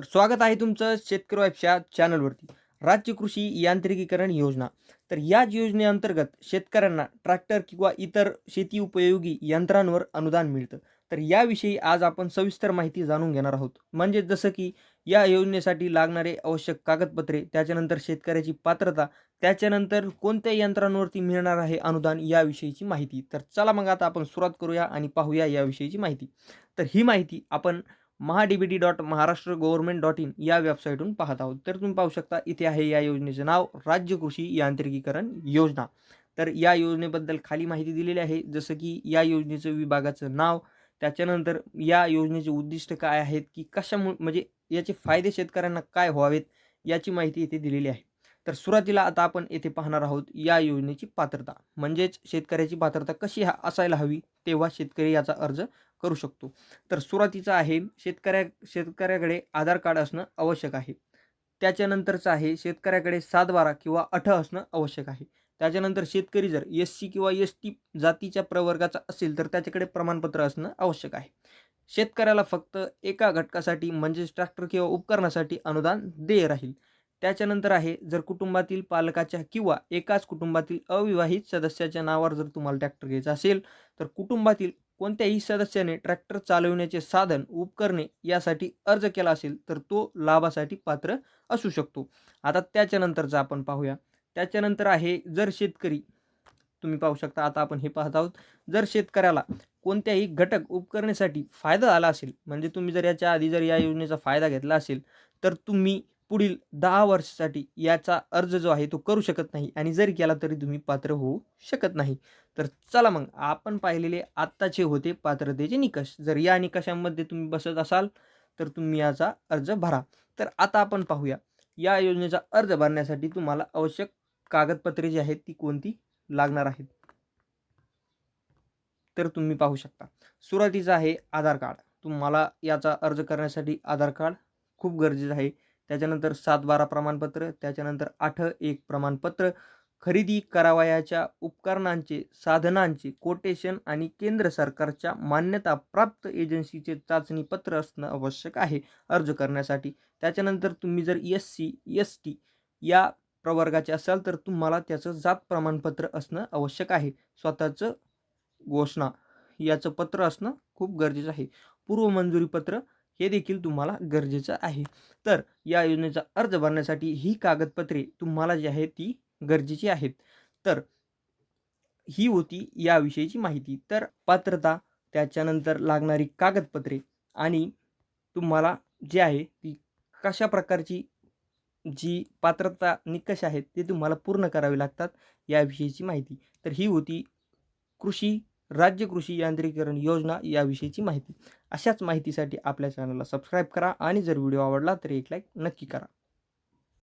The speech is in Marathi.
तर स्वागत आहे तुमचं शेतकरी वाईफच्या चॅनलवरती. राज्य कृषी यांत्रिकीकरण योजना. तर याच योजनेअंतर्गत शेतकऱ्यांना ट्रॅक्टर किंवा इतर शेती उपयोगी यंत्रांवर अनुदान मिळतं. तर याविषयी आज आपण सविस्तर माहिती जाणून घेणार आहोत. म्हणजे जसं की या योजनेसाठी लागणारे आवश्यक कागदपत्रे त्याच्यानंतर शेतकऱ्याची पात्रता त्याच्यानंतर कोणत्या यंत्रांवरती मिळणार आहे अनुदान याविषयीची माहिती. तर चला मग आता आपण सुरुवात करूया आणि पाहूया याविषयीची माहिती. तर ही माहिती आपण Maha D B dot Maharashtra government dot in या वेबसाईटहून पाहत आहोत. तर तुम्ही पाहू शकता इथे आहे या योजनेचं नाव राज्य कृषी यांत्रिकीकरण योजना. तर या योजनेबद्दल खाली माहिती दिलेली आहे जसं की या योजनेचं विभागाचं नाव त्याच्यानंतर या योजनेचे उद्दिष्ट काय आहेत की कशामुळे म्हणजे याचे फायदे शेतकऱ्यांना काय व्हावेत याची माहिती इथे दिलेली आहे. तर सुरुवातीला आता आपण येथे पाहणार आहोत या योजनेची पात्रता. म्हणजेच शेतकऱ्याची पात्रता कशी हा असायला हवी तेव्हा शेतकरी याचा अर्ज करू शकतो. तर सुरुवातीचं आहे शेतकऱ्या शेतकऱ्याकडे आधार कार्ड असणं आवश्यक आहे. त्याच्यानंतरचं आहे शेतकऱ्याकडे सात बारा किंवा अठ असणं आवश्यक आहे. त्याच्यानंतर शेतकरी जर एस सी किंवा एस टी जातीच्या प्रवर्गाचा असेल तर त्याच्याकडे प्रमाणपत्र असणं आवश्यक आहे. शेतकऱ्याला फक्त एका घटकासाठी म्हणजेच ट्रॅक्टर किंवा उपकरणासाठी अनुदान देय राहील. त्याच्यानंतर आहे जर कुटुंबातील पालकाच्या किंवा एकाच कुटुंबातील अविवाहित सदस्याच्या नावावर जर तुम्हाला ट्रॅक्टर घ्यायचा असेल तर कुटुंबातील कोणत्याही सदस्याने ट्रॅक्टर चालवण्याचे साधन उपकरणे यासाठी अर्ज केला असेल तर तो लाभासाठी पात्र असू शकतो. आता त्याच्यानंतरचं आपण पाहूया. त्याच्यानंतर आहे जर शेतकरी तुम्ही पाहू शकता आता आपण हे पाहत आहोत. जर शेतकऱ्याला कोणत्याही घटक उपकरणेसाठी फायदा आला असेल म्हणजे तुम्ही जर याच्या आधी जर या योजनेचा फायदा घेतला असेल तर तुम्ही पुढील दहा वर्षासाठी याचा अर्ज जो आहे तो करू शकत नाही आणि जरी केला तरी तुम्ही पात्र होऊ शकत नाही. तर चला मग आपण पाहिलेले आत्ताचे होते पात्रतेचे निकष. जर या निकषांमध्ये तुम्ही बसत असाल तर तुम्ही याचा अर्ज भरा. तर आता आपण पाहूया. या योजनेचा अर्ज भरण्यासाठी तुम्हाला आवश्यक कागदपत्रे जी आहेत ती कोणती लागणार आहेत? तर तुम्ही पाहू शकता. सुरुवातीचं आहे आधार कार्ड. तुम्हाला याचा अर्ज करण्यासाठी आधार कार्ड खूप गरजेचं आहे. त्याच्यानंतर सात बारा प्रमाणपत्र त्याच्यानंतर आठ एक प्रमाणपत्र. खरेदी करावयाच्या उपकरणांचे साधनांचे कोटेशन आणि केंद्र सरकारच्या मान्यताप्राप्त एजन्सीचे चाचणी पत्र असणं आवश्यक आहे अर्ज करण्यासाठी. त्याच्यानंतर तुम्ही जर एस सी एस टी या प्रवर्गाचे असाल तर तुम्हाला त्याचं जात प्रमाणपत्र असणं आवश्यक आहे. स्वतःचं घोषणा याचं पत्र असणं खूप गरजेचं आहे. पूर्वमंजुरी पत्र हे देखील तुम्हाला गरजेचं आहे. तर या योजनेचा अर्ज भरण्यासाठी ही कागदपत्रे तुम्हाला जी आहे ती गरजेची आहेत. तर ही होती याविषयीची माहिती. तर पात्रता त्याच्यानंतर लागणारी कागदपत्रे आणि तुम्हाला जे आहे ती कशा प्रकारची जी पात्रता निकष आहेत ते तुम्हाला पूर्ण करावे लागतात याविषयीची माहिती. तर ही होती कृषी राज्य कृषी यांत्रिकीकरण योजना याविषयीची माहिती. अशाच माहितीसाठी आपल्या चॅनलला सबस्क्राईब करा आणि जर व्हिडिओ आवडला तर एक लाईक नक्की करा.